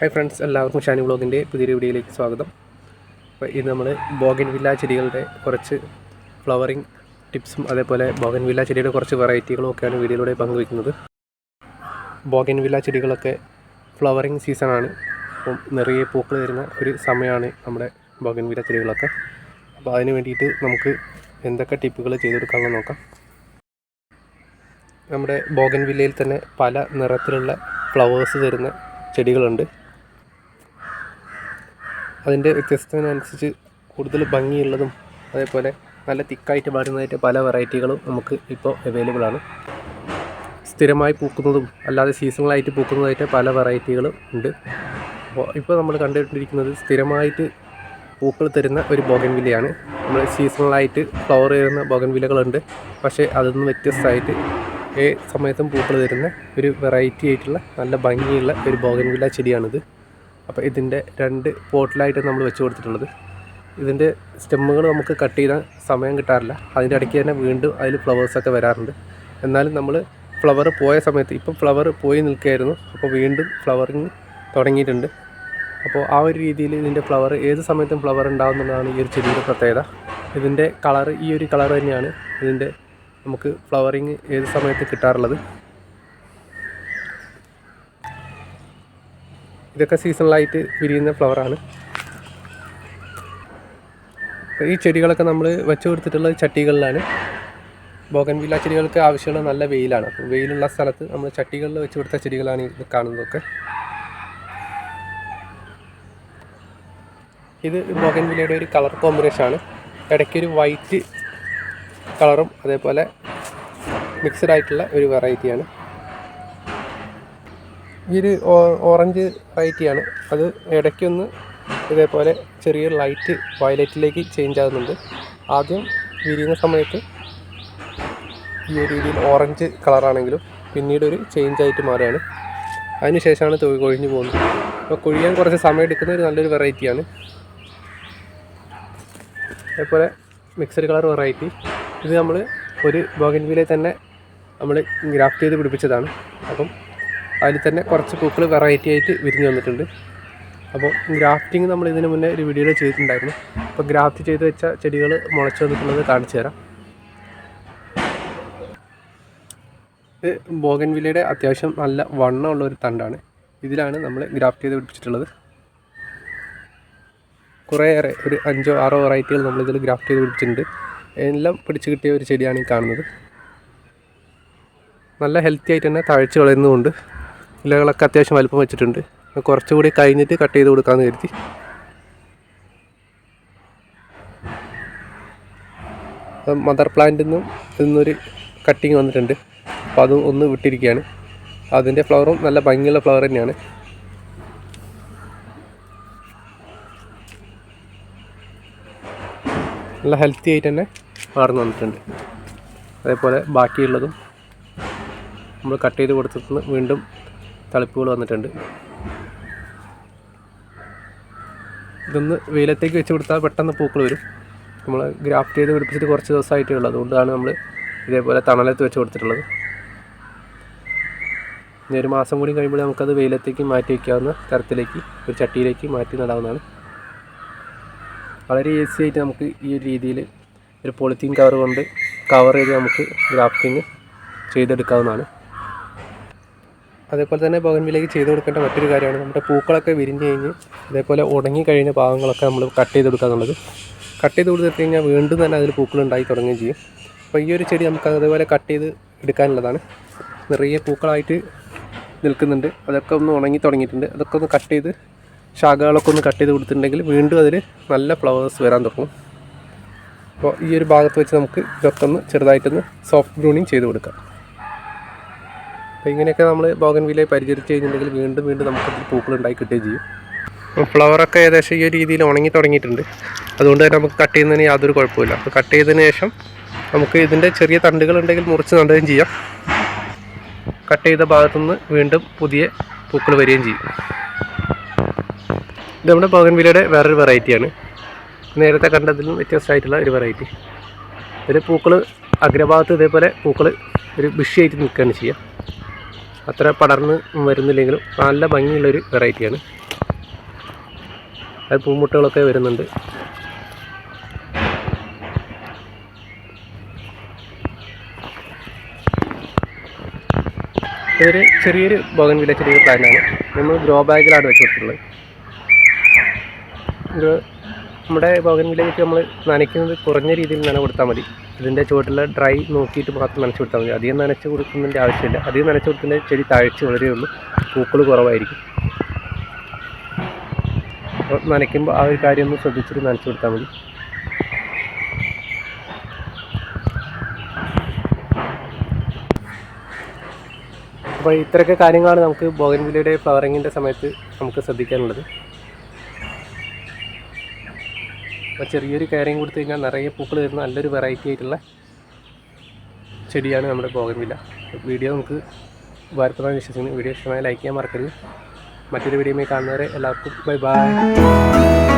Hi friends എല്ലാവർക്കും ഷാനി വ്ളോഗിന്റെ പുതിയൊരു വീഡിയോയിലേക്ക് സ്വാഗതം. അപ്പോൾ ഇത് നമ്മൾ ബോഗൻ വില്ല ചെടികളുടെ കുറച്ച് ഫ്ലവറിങ് ടിപ്സും അതേപോലെ ബോഗൻ വില്ല ചെടിയുടെ കുറച്ച് വെറൈറ്റികളും ഒക്കെയാണ് വീഡിയോയിലൂടെ പങ്കുവയ്ക്കുന്നത്. ബോഗൻ വില്ല ചെടികളൊക്കെ ഫ്ലവറിങ് സീസണാണ്. അപ്പം നിറയെ പൂക്കൾ വരുന്ന ഒരു സമയമാണ് നമ്മുടെ ബോഗൻ വില്ല ചെടികളൊക്കെ. അപ്പോൾ അതിന് വേണ്ടിയിട്ട് നമുക്ക് എന്തൊക്കെ ടിപ്പുകൾ ചെയ്തെടുക്കാമെന്ന് നോക്കാം. നമ്മുടെ ബോഗൻ വില്ലയിൽ തന്നെ പല നിറത്തിലുള്ള ഫ്ലവേഴ്സ് തരുന്ന ചെടികളുണ്ട്. അതിന്റെ വ്യത്യസ്തത്തിനനുസരിച്ച് കൂടുതൽ ഭംഗിയുള്ളതും അതേപോലെ നല്ല തിക്കായിട്ട് വരുന്നതായിട്ട് പല വെറൈറ്റികളും നമുക്ക് ഇപ്പോൾ അവൈലബിൾ ആണ്. സ്ഥിരമായി പൂക്കുന്നതും അല്ലാതെ സീസണലായിട്ട് പൂക്കുന്നതായിട്ട് പല വെറൈറ്റികളും ഉണ്ട്. അപ്പോൾ ഇപ്പോൾ നമ്മൾ കണ്ടുകൊണ്ടിരിക്കുന്നത് സ്ഥിരമായിട്ട് പൂക്കൾ തരുന്ന ഒരു ബോഗൻവില്ലയാണ്. നമ്മൾ സീസണലായിട്ട് ഫ്ലവർ തരുന്ന ബോഗൻ വില്ലകളുണ്ട് പക്ഷേ അതിൽ നിന്ന് വ്യത്യസ്തമായിട്ട് ഏ സമയത്തും പൂക്കൾ തരുന്ന ഒരു വെറൈറ്റി ആയിട്ടുള്ള നല്ല ഭംഗിയുള്ള ഒരു ബോഗൻവില്ല ചെടിയാണിത്. അപ്പോൾ ഇതിന്റെ രണ്ട് പോട്ടിലായിട്ട് നമ്മൾ വെച്ച് കൊടുത്തിട്ടുള്ളത്. ഇതിന്റെ സ്റ്റെമ്മുകൾ നമുക്ക് കട്ട് ചെയ്യാൻ സമയം കിട്ടാറില്ല. അതിന്റെ ഇടയ്ക്ക് തന്നെ വീണ്ടും അതിൽ ഫ്ലവേഴ്സൊക്കെ വരാറുണ്ട്. എന്നാലും നമ്മൾ ഫ്ലവർ പോയ സമയത്ത് ഇപ്പം ഫ്ലവർ പോയി നിൽക്കുകയായിരുന്നു. അപ്പോൾ വീണ്ടും ഫ്ലവറിങ് തുടങ്ങിയിട്ടുണ്ട്. അപ്പോൾ ആ ഒരു രീതിയിൽ ഇതിന്റെ ഫ്ലവർ ഏത് സമയത്തും ഫ്ലവർ ഉണ്ടാകുന്നതാണ് ഈ ഒരു ചെടിയുടെ പ്രത്യേകത. ഇതിന്റെ കളർ ഈ ഒരു കളർ തന്നെയാണ് ഇതിന്റെ നമുക്ക് ഫ്ലവറിങ് ഏത് സമയത്ത് കിട്ടാറുള്ളത്. ഇതൊക്കെ സീസണലായിട്ട് വിരിയുന്ന ഫ്ലവറാണ്. ഈ ചെടികളൊക്കെ നമ്മൾ വെച്ചു കൊടുത്തിട്ടുള്ളത് ചട്ടികളിലാണ്. ബോഗൻവില്ല ചെടികൾക്ക് ആവശ്യമുള്ള നല്ല വെയിലാണ്. അപ്പോൾ വെയിലുള്ള സ്ഥലത്ത് നമ്മൾ ചട്ടികളിൽ വെച്ച് കൊടുത്ത ചെടികളാണ് ഇത് കാണുന്നതൊക്കെ. ഇത് ബോഗൻവില്ലയുടെ ഒരു കളർ കോമ്പിനേഷൻ ആണ് ഇടയ്ക്കൊരു വൈറ്റ് കളറും അതേപോലെ മിക്സഡ് ആയിട്ടുള്ള ഒരു വെറൈറ്റിയാണ്. ഈ ഒരു ഓറഞ്ച് വൈറ്റിയാണ് അത് ഇടയ്ക്കൊന്ന് ഇതേപോലെ ചെറിയ ലൈറ്റ് വയലറ്റിലേക്ക് ചേഞ്ച് ആകുന്നുണ്ട്. ആദ്യം വിരിയുന്ന സമയത്ത് ഈ ഒരു രീതിയിൽ ഓറഞ്ച് കളറാണെങ്കിലും പിന്നീട് ഒരു ചേഞ്ച് ആയിട്ട് മാറുകയാണ്. അതിനുശേഷമാണ് തൊഴിൽ കൊഴിഞ്ഞു പോകുന്നത്. അപ്പോൾ കൊഴിയാൻ കുറച്ച് സമയം എടുക്കുന്ന ഒരു നല്ലൊരു വെറൈറ്റിയാണ് അതേപോലെ മിക്സഡ് കളർ വെറൈറ്റി ഇത് നമ്മൾ ഒരു ബോഗൻവിലെ തന്നെ നമ്മൾ ഗ്രാഫ്റ്റ് ചെയ്ത് പിടിപ്പിച്ചതാണ്. അപ്പം അതിൽ തന്നെ കുറച്ച് പൂക്കൾ വെറൈറ്റി ആയിട്ട് വിരിഞ്ഞ് വന്നിട്ടുണ്ട്. അപ്പോൾ ഗ്രാഫ്റ്റിംഗ് നമ്മൾ ഇതിന് മുന്നേ ഒരു വീഡിയോയിൽ ചെയ്തിട്ടുണ്ടായിരുന്നു. അപ്പോൾ ഗ്രാഫ്റ്റ് ചെയ്ത് വെച്ച ചെടികൾ മുളച്ച് വന്നിട്ടുള്ളത് കാണിച്ചു തരാം. ഇത് ബോഗൻവില്ലയുടെ അത്യാവശ്യം നല്ല വണ്ണമുള്ള ഒരു തണ്ടാണ്. ഇതിലാണ് നമ്മൾ ഗ്രാഫ്റ്റ് ചെയ്ത് പിടിപ്പിച്ചിട്ടുള്ളത്. കുറേയേറെ ഒരു അഞ്ചോ ആറോ വെറൈറ്റികൾ നമ്മളിതിൽ ഗ്രാഫ്റ്റ് ചെയ്ത് പിടിപ്പിച്ചിട്ടുണ്ട്. എല്ലാം പിടിച്ച് കിട്ടിയ ഒരു ചെടിയാണ് ഈ കാണുന്നത്. നല്ല ഹെൽത്തി ആയിട്ട് തന്നെ തഴച്ച് വളരുന്നതുകൊണ്ട് ഇലകളൊക്കെ അത്യാവശ്യം വലുപ്പം വെച്ചിട്ടുണ്ട്. കുറച്ചുകൂടി കഴിഞ്ഞിട്ട് കട്ട് ചെയ്ത് കൊടുക്കാമെന്ന് കരുതി. മദർ പ്ലാന്റിൽ നിന്നും ഇന്നൊരു കട്ടിങ് വന്നിട്ടുണ്ട്. അപ്പോൾ അത് ഒന്ന് വിട്ടിരിക്കുകയാണ്. അതിന്റെ ഫ്ലവറും നല്ല ഭംഗിയുള്ള ഫ്ലവർ തന്നെയാണ്. നല്ല ഹെൽത്തി ആയിട്ട് തന്നെ വളർന്നു വന്നിട്ടുണ്ട്. അതേപോലെ ബാക്കിയുള്ളതും നമ്മൾ കട്ട് ചെയ്ത് കൊടുത്തിട്ട് വീണ്ടും തളിപ്പുകൾ വന്നിട്ടുണ്ട്. ഇതൊന്ന് വെയിലത്തേക്ക് വെച്ച് കൊടുത്താൽ പെട്ടെന്ന് പൂക്കൾ വരും. നമ്മൾ ഗ്രാഫ്റ്റ് ചെയ്ത് പിടിപ്പിച്ചിട്ട് കുറച്ച് ദിവസമായിട്ടേ ഉള്ളൂ. അതുകൊണ്ടാണ് നമ്മൾ ഇതേപോലെ തണലത്ത് വെച്ച് കൊടുത്തിട്ടുള്ളത്. ഇനി ഒരു മാസം കൂടി കഴിയുമ്പോൾ നമുക്കത് വെയിലത്തേക്ക് മാറ്റി വയ്ക്കാവുന്ന തരത്തിലേക്ക് ഒരു ചട്ടിയിലേക്ക് മാറ്റി നടാവുന്നതാണ്. വളരെ ഈസി ആയിട്ട് നമുക്ക് ഈ ഒരു രീതിയിൽ ഒരു പോളിത്തീൻ കവർ കൊണ്ട് കവർ ചെയ്ത് നമുക്ക് ഗ്രാഫ്റ്റിങ് ചെയ്തെടുക്കാവുന്നതാണ്. അതേപോലെ തന്നെ ബോഗൻവിലേക്ക് ചെയ്ത് കൊടുക്കേണ്ട മറ്റൊരു കാര്യമാണ് നമ്മുടെ പൂക്കളൊക്കെ വിരിഞ്ഞ് കഴിഞ്ഞ് അതേപോലെ ഉണങ്ങി കഴിഞ്ഞ ഭാഗങ്ങളൊക്കെ നമ്മൾ കട്ട് ചെയ്ത് കൊടുക്കുക എന്നുള്ളത്. കട്ട് ചെയ്ത് കൊടുത്തിട്ട് കഴിഞ്ഞാൽ വീണ്ടും തന്നെ അതിൽ പൂക്കൾ ഉണ്ടായി തുടങ്ങുകയും ചെയ്യും. അപ്പോൾ ഈ ഒരു ചെടി നമുക്ക് അതേപോലെ കട്ട് ചെയ്ത് എടുക്കാനുള്ളതാണ്. നിറയെ പൂക്കളായിട്ട് നിൽക്കുന്നുണ്ട്. അതൊക്കെ ഒന്ന് ഉണങ്ങി തുടങ്ങിയിട്ടുണ്ട്. അതൊക്കെ ഒന്ന് കട്ട് ചെയ്ത് ശാഖകളൊക്കെ ഒന്ന് കട്ട് ചെയ്ത് കൊടുത്തിട്ടുണ്ടെങ്കിൽ വീണ്ടും അതിൽ നല്ല ഫ്ലവേഴ്സ് വരാൻ തുടങ്ങും. അപ്പോൾ ഈ ഒരു ഭാഗത്ത് വെച്ച് നമുക്ക് ഇതൊക്കെ ഒന്ന് ചെറുതായിട്ടൊന്ന് സോഫ്റ്റ് ബ്രൂണിങ് ചെയ്ത് കൊടുക്കാം. അപ്പോൾ ഇങ്ങനെയൊക്കെ നമ്മൾ ബോഗൻ വിലയെ പരിചരിച്ച് കഴിഞ്ഞിട്ടുണ്ടെങ്കിൽ വീണ്ടും വീണ്ടും നമുക്ക് പൂക്കൾ ഉണ്ടായി കിട്ടുകയും ചെയ്യും. ഫ്ലവറൊക്കെ ഏകദേശം ഈ ഒരു രീതിയിൽ ഉണങ്ങി തുടങ്ങിയിട്ടുണ്ട്. അതുകൊണ്ട് തന്നെ നമുക്ക് കട്ട് ചെയ്യുന്നതിന് യാതൊരു കുഴപ്പമില്ല അപ്പോൾ കട്ട് ചെയ്തതിന് ശേഷം നമുക്ക് ഇതിന്റെ ചെറിയ തണ്ടുകൾ ഉണ്ടെങ്കിൽ മുറിച്ച് നടുകയും ചെയ്യാം. കട്ട് ചെയ്ത ഭാഗത്തുനിന്ന് വീണ്ടും പുതിയ പൂക്കൾ വരികയും ചെയ്യും. ഇത് നമ്മുടെ ബോഗൻവില്ലയുടെ വേറൊരു വെറൈറ്റിയാണ് നേരത്തെ കണ്ടതിലും വ്യത്യസ്തമായിട്ടുള്ള ഒരു വെറൈറ്റി ഇതിൽ പൂക്കൾ അഗ്രഭാഗത്ത് ഇതേപോലെ പൂക്കൾ ഒരു ബിഷിയായിട്ട് നിൽക്കുകയാണ് ചെയ്യുക. അത്ര പടർന്ന് വരുന്നില്ലെങ്കിലും നല്ല ഭംഗിയുള്ളൊരു വെറൈറ്റിയാണ്. അത് പൂമുട്ടകളൊക്കെ വരുന്നുണ്ട്. ഇതൊരു ചെറിയൊരു ബോഗൻ വില ചെറിയൊരു പ്ലാന്റാണ്. നമ്മൾ ഗ്രോ ബാഗിലാണ് വെച്ച് കൊടുത്തിട്ടുള്ളത് നമ്മുടെ ബോഗൻ വിലയ്ക്ക് നമ്മൾ നനയ്ക്കുന്നത് കുറഞ്ഞ രീതിയിൽ നന കൊടുത്താൽ മതി. ഇതിന്റെ ചുവട്ടിലെ ഡ്രൈ നോക്കിയിട്ട് മാത്രം നനച്ച് കൊടുത്താൽ മതി. അധികം നനച്ച് കൊടുക്കുന്നതിന്റെ ആവശ്യമില്ല. അധികം നനച്ച് കൊടുക്കുന്ന ചെടി താഴ്ച വളരെയുള്ളൂ പൂക്കൾ കുറവായിരിക്കും. നനയ്ക്കുമ്പോൾ ആ ഒരു കാര്യം ഒന്ന് ശ്രദ്ധിച്ചിട്ട് നനച്ച് കൊടുത്താൽ മതി. അപ്പോൾ ഇത്രയൊക്കെ കാര്യങ്ങളാണ് നമുക്ക് ബോഗൻവില്ലയുടെ ഫ്ലവറിങ്ങിന്റെ സമയത്ത് നമുക്ക് ശ്രദ്ധിക്കാനുള്ളത്. അപ്പോൾ ചെറിയൊരു കയറിയും കൊടുത്തു കഴിഞ്ഞാൽ നിറയെ പൂക്കൾ വരുന്ന നല്ലൊരു വെറൈറ്റി ആയിട്ടുള്ള ചെടിയാണ് നമ്മുടെ ബോഗൻവില്ല വീഡിയോ നമുക്ക് ഉപകാരപ്രദമായി വിശ്വസിക്കുന്നു. വീഡിയോ ഇഷ്ടമായ ലൈക്ക് ചെയ്യാൻ മറക്കരുത്. മറ്റൊരു വീഡിയോയുമായി കാണുന്നവരെ എല്ലാവർക്കും ബൈ ബൈ